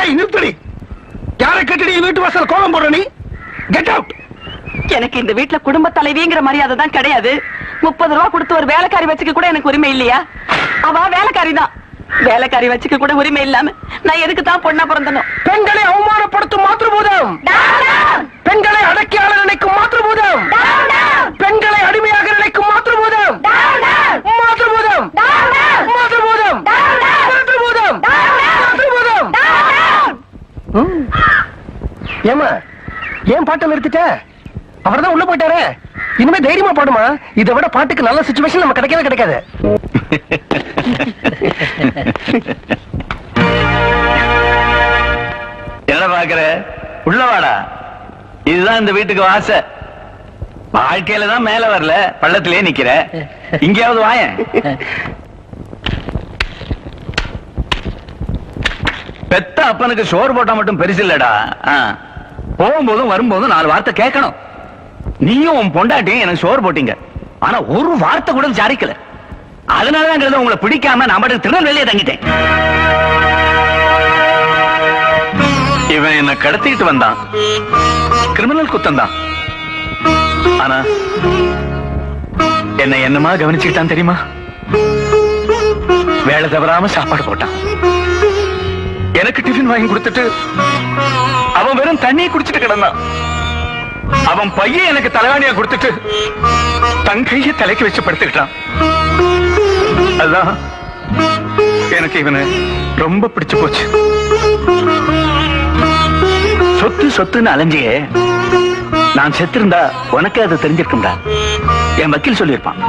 ஏய் நிறுத்தடி. யாரை கட்டடி வீட்டு வாசல் கோலம் போடுற நீ? கெட் அவுட் எனக்கு இந்த வீட்ல குடும்ப தலைவிங்கிற மரியாதை தான் கிடையாது. முப்பது ரூபா கொடுத்து ஒரு வேலைக்காரி வச்சுக்க கூட எனக்கு உரிமை இல்லையா? அவ வேலைக்காரி தான். வேலைக்காரி வச்சுக்க கூட உரிமை இல்லாம நான் எதுக்கு தான் பொண்ணா பிறந்தனும் பெண்களை அவமானப்படுத்தும் மாத்திருபூதம் பெண்களை அடக்கியாள ஏமா ஏன் பாட்டை நிறுத்திட்ட? அவர்தான் உள்ள போயிட்டாரே. இனிமே தைரியமா பாடுமா? இதை விட பாட்டுக்கு நல்ல சுச்சுவேஷன் நம்ம கிடைக்கவே கிடைக்காது. என்ன பாக்குற? உள்ள வாடா. இதுதான் இந்த வீட்டுக்கு வாச. வாழ்க்கையில தான் மேல வரல. பள்ளத்திலே நிக்கிற. இங்கேயாவது வாயேன். பெத்த அப்பனுக்கு சோறு போட்டா மட்டும் பெருசு இல்லடா. போகும்போதும் வரும்போதும் நாலு வார்த்தை கேட்கணும். நீயும் உன் பொண்டாட்டியும் எனக்கு சோறு போட்டீங்க. ஆனா ஒரு வார்த்தை கூட விசாரிக்கல. அதனாலதான் உங்களை பிடிக்காம நான் மட்டும் தங்கிட்டேன். இவன் என்ன கடத்திட்டு வந்தான். கிரிமினல் குத்தம் தான் ஆனா என்ன என்னமா கவனிச்சுக்கிட்டான் தெரியுமா? வேலை தவறாம சாப்பாடு போட்டான். எனக்கு டிஃபின் வாங்கி கொடுத்துட்டு அவன் வெறும் தண்ணியை குடிச்சிட்டு கிடந்தான். அவன் பையன் எனக்கு தலைவாணியா கொடுத்துட்டு தன் கையை தலைக்கு வச்சு படுத்துக்கிட்டான். அதான் எனக்கு இவனை ரொம்ப பிடிச்சு போச்சு. சொத்து சொத்துன்னு அலைஞ்சியே நான் செத்திருந்தா உனக்கே அது தெரிஞ்சிருக்கும்டா. என் வக்கீல் சொல்லியிருப்பான்.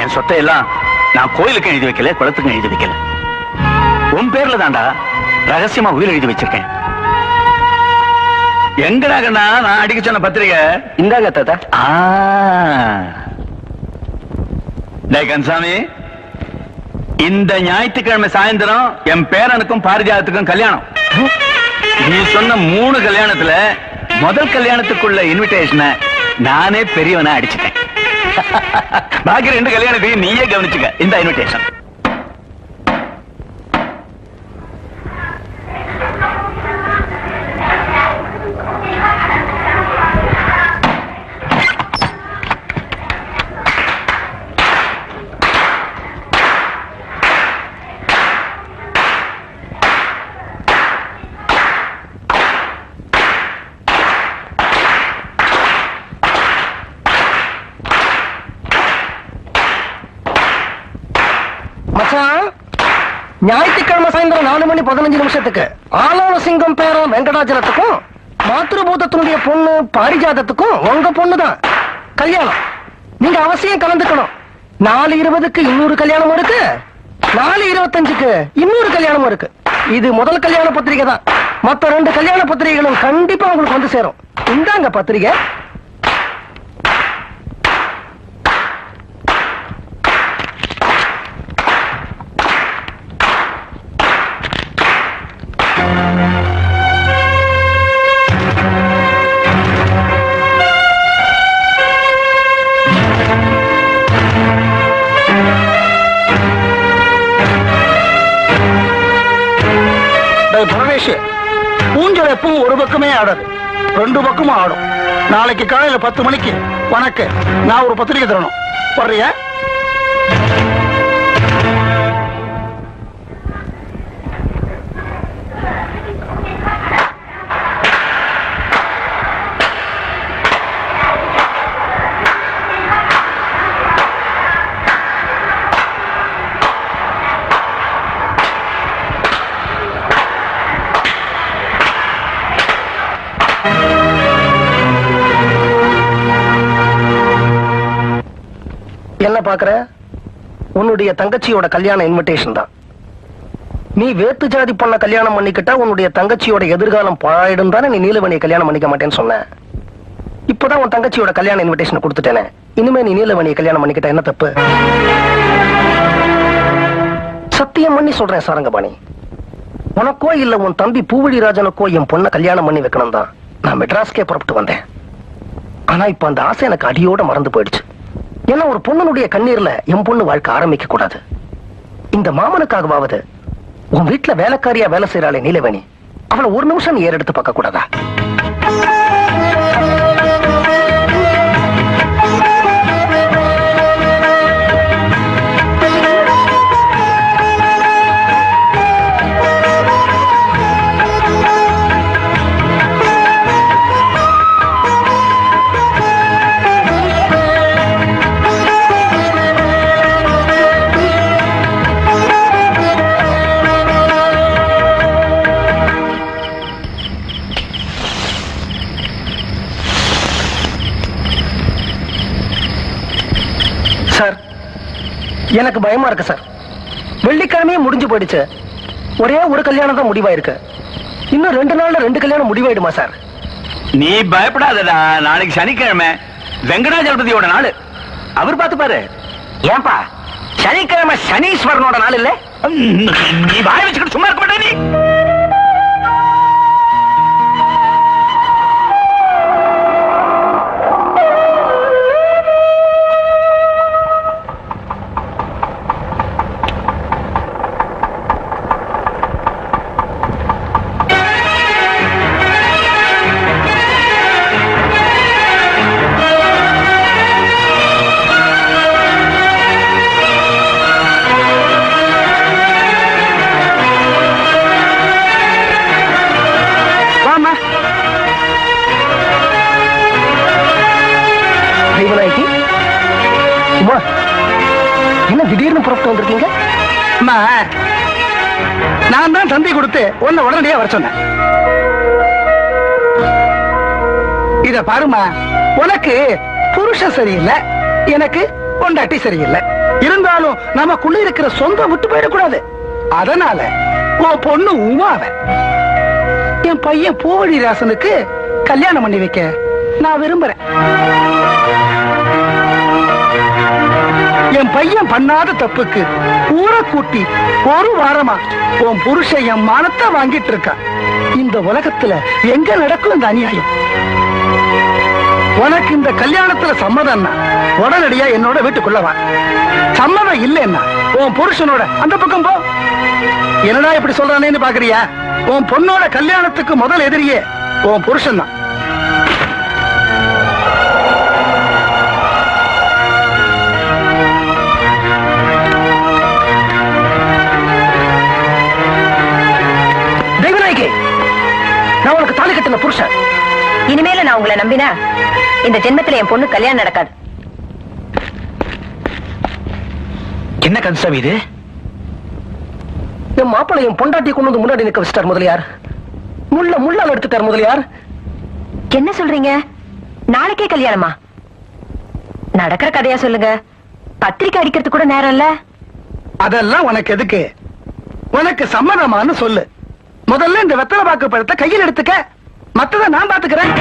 என் சொத்தை எல்லாம் நான் கோயிலுக்கும் எழுதி வைக்கல குளத்துக்கும் எழுதி வைக்கல. உன் பேர்ல தான்டா ரகசியமா உயிர் எழுதி வச்சிருக்கேன். எங்கடா கண்ணா நான் அடிக்க சொன்ன பத்திரிகை. இந்தாங்க தாத்தா. ஆ. டேய் கன்சாமி. இந்த ஞாயிற்றுக்கிழமை சாயந்தரம் என் பேரனுக்கும் பாரிஜாதத்துக்கும் கல்யாணம். நீ சொன்ன மூணு கல்யாணத்துல முதல் கல்யாணத்துக்குள்ள இன்விடேஷனை நானே பெரியவனா அடிச்சிட்டேன். பாக்கி ரெண்டு கல்யாணத்தையும் நீயே கவனிச்சுக்க. இந்த இன்விடேஷன் ஞாயிற்றுக்கிழமை சாயந்தரம் நாலு மணி பதினஞ்சு நிமிஷத்துக்கு ஆலோல சிங்கம் பேரும் வெங்கடாஜலத்துக்கும் மாத்ருபூதத்தினுடைய பொண்ணு பாரிஜாதத்துக்கும் உங்க பொண்ணுதான். கல்யாணம். நீங்க அவசியம் கலந்துக்கணும். நாலு இருபதுக்கு இன்னொரு கல்யாணமும் இருக்கு. நாலு இருபத்தஞ்சுக்கு இன்னொரு கல்யாணமும் இருக்கு. இது முதல் கல்யாண பத்திரிகை தான் மத்த ரெண்டு கல்யாண பத்திரிகைகளும் கண்டிப்பா உங்களுக்கு வந்து சேரும். இந்தாங்க பத்திரிகை. டேய் ஊஞ்சல் எப்பவும் ஒரு பக்கமே ஆடாது. ரெண்டு பக்கமும் ஆடும். நாளைக்கு காலையில பத்து மணிக்கு வணக்கம் நான் ஒரு பத்திரிக்கை தரணும். வர்றியா? என்ன பாக்குற உன்னுடைய தங்கச்சியோட கல்யாண இன்விடேஷன் தான். நீ வேத்து ஜாதி பொண்ண கல்யாணம் பண்ணிக்கிட்டா உன்னுடைய தங்கச்சியோட எதிர்காலம் பாழாயிடும் தானே நீ நீலவணியை கல்யாணம் பண்ணிக்க மாட்டேன்னு சொன்ன? இப்பதான் உன் தங்கச்சியோட கல்யாண இன்விடேஷன் கொடுத்துட்டேனே. இனிமே நீ நீலவணியை கல்யாணம் பண்ணிக்கிட்ட என்ன தப்பு? சத்தியம் பண்ணி சொல்றேன் சாரங்கபாணி. உனக்கோ இல்ல உன் தம்பி பூவழி ராஜனுக்கோ என் பொண்ண கல்யாணம் பண்ணி வைக்கணும் தான் நான் மெட்ராஸ்க்கே புறப்பட்டு வந்தேன். ஆனா இப்ப அந்த ஆசை எனக்கு அடியோட மறந்து போயிடுச்சு. ஏன்னா ஒரு பொண்ணனுடைய கண்ணீர்ல என் பொண்ணு வாழ்க்கை ஆரம்பிக்க கூடாது. இந்த மாமனுக்காகவாவது உன் வீட்டுல வேலைக்காரியா வேலை செய்யறாளே நீலவேணி. அவளை ஒரு நிமிஷம் ஏறெடுத்து பார்க்க கூடாதா? சார். எனக்கு பயமா இருக்கு சார். வெள்ளிக்கிழமையே முடிஞ்சு போயிடுச்சு. ஒரே ஒரு கல்யாணம் தான் முடிவாயிருக்கு. இன்னும் ரெண்டு நாள்ல ரெண்டு கல்யாணம் முடிவாயிடுமா சார்? நீ பயப்படாதடா. நாளைக்கு சனிக்கிழமை வெங்கடாஜலபதியோட நாள். அவர் பார்த்துப்பாரு. ஏன்பா சனிக்கிழமை சனீஸ்வரனோட நாள் இல்ல? நீ வாய வச்சுக்கிட்டு சும்மா இருக்க மாட்டே நீ. திடீர்னு புறப்பட்டு வந்திருக்கீங்க? அம்மா நான் தான் தந்தி கொடுத்து உன்னை உடனடியா வர சொன்னேன். இத பாருமா உனக்கு புருஷன் சரியில்லை எனக்கு பொண்டாட்டி சரியில்லை. இருந்தாலும் நமக்குள்ள இருக்கிற சொந்தம் விட்டு போயிடக்கூடாது. அதனால உன் பொண்ணு உமாவ என் பையன் பூவழி ராசனுக்கு கல்யாணம் பண்ணி வைக்க நான் விரும்புறேன். என் பையன் பண்ணாத தப்புக்கு ஊரை கூட்டி ஒரு வாரமா உன் புருஷன் என் மானத்தை வாங்கிட்டு இருக்கான். இந்த உலகத்துல எங்க நடக்கும் இந்த அநியாயம்? உனக்கு இந்த கல்யாணத்துல சம்மதம்னா உடனடியா என்னோட வீட்டுக்குள்ள வா. சம்மதம் இல்லைன்னா உன் புருஷனோட அந்த பக்கம் போ. என்னடா இப்படி சொல்றானேன்னு பாக்குறியா? உன் பொண்ணோட கல்யாணத்துக்கு முதல் எதிரியே உன் புருஷன் தான் கட்டின புருஷன். இனிமேல நான் உங்களை நம்பினா இந்த ஜென்மத்துல என் பொண்ணு கல்யாணம் நடக்காது. என்ன கன்சாமி இது? என் மாப்பிள்ளை என் பொண்டாட்டி கொண்டு வந்து முன்னாடி நிக்க வச்சிட்டார் முதலியார். முள்ள முள்ளால் எடுத்துட்டார் முதலியார். என்ன சொல்றீங்க? நாளைக்கே கல்யாணமா? நடக்கிற கதையா சொல்லுங்க. பத்திரிக்கை அடிக்கிறதுக்கு கூட நேரம் இல்ல. அதெல்லாம் உனக்கு எதுக்கு? உனக்கு சம்மதமான்னு சொல்லு. முதல்ல இந்த வெத்தலை பாக்கு பழத்தை கையில் எடுத்துக்க. மத்தத நான் பாத்துக்கிறேன்.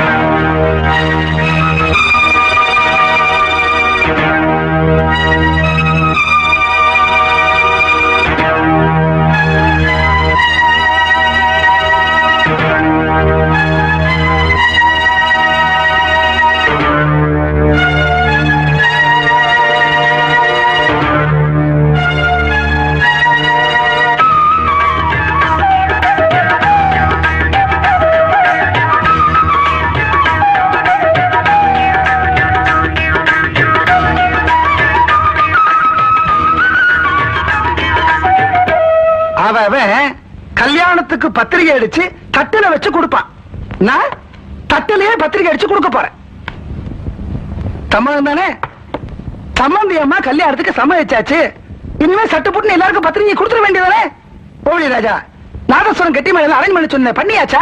அவன் கல்யாணத்துக்கு பத்திரிகை அடிச்சு தட்டுல வச்சு கொடுப்பான் நான் தட்டிலேயே பத்திரிகை அடிச்சு கொடுக்க போறேன் சம்மதம் தானே? சம்மந்தி அம்மா கல்யாணத்துக்கு சம்மதிச்சாச்சு. இனிமே சட்டு புட்டு எல்லாருக்கும் பத்திரிகை கொடுத்துட வேண்டியதானே? கோவிலி ராஜா நாதஸ்வரம் கட்டி மேல அரேஞ்ச் பண்ணி சொன்னேன் பண்ணியாச்சா?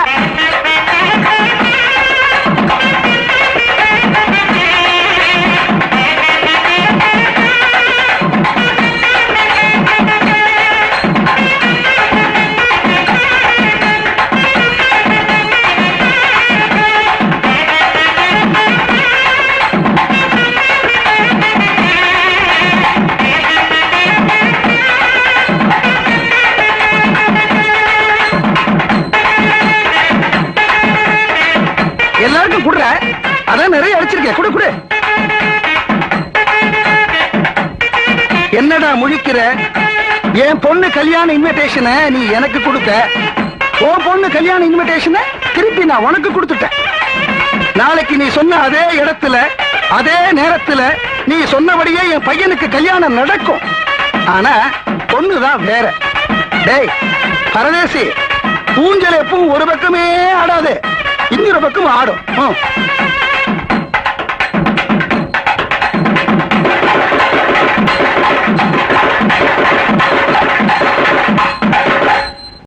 அதான் நிறைய அடிச்சிருக்கேன். குடு குடு. என்னடா முழிக்கிற? என் பொண்ணு கல்யாண இன்விடேஷனை நீ எனக்கு கொடுத்த. உன் பொண்ணு கல்யாண இன்விடேஷனை திருப்பி நான் உனக்கு கொடுத்துட்டேன். நாளைக்கு நீ சொன்ன அதே இடத்துல அதே நேரத்துல நீ சொன்னபடியே என் பையனுக்கு கல்யாணம் நடக்கும். ஆனா பொண்ணுதான் வேற. டேய் பரதேசி ஊஞ்சல் எப்பவும் ஒரு பக்கமே ஆடாது. இன்னொரு பக்கம் ஆடும்.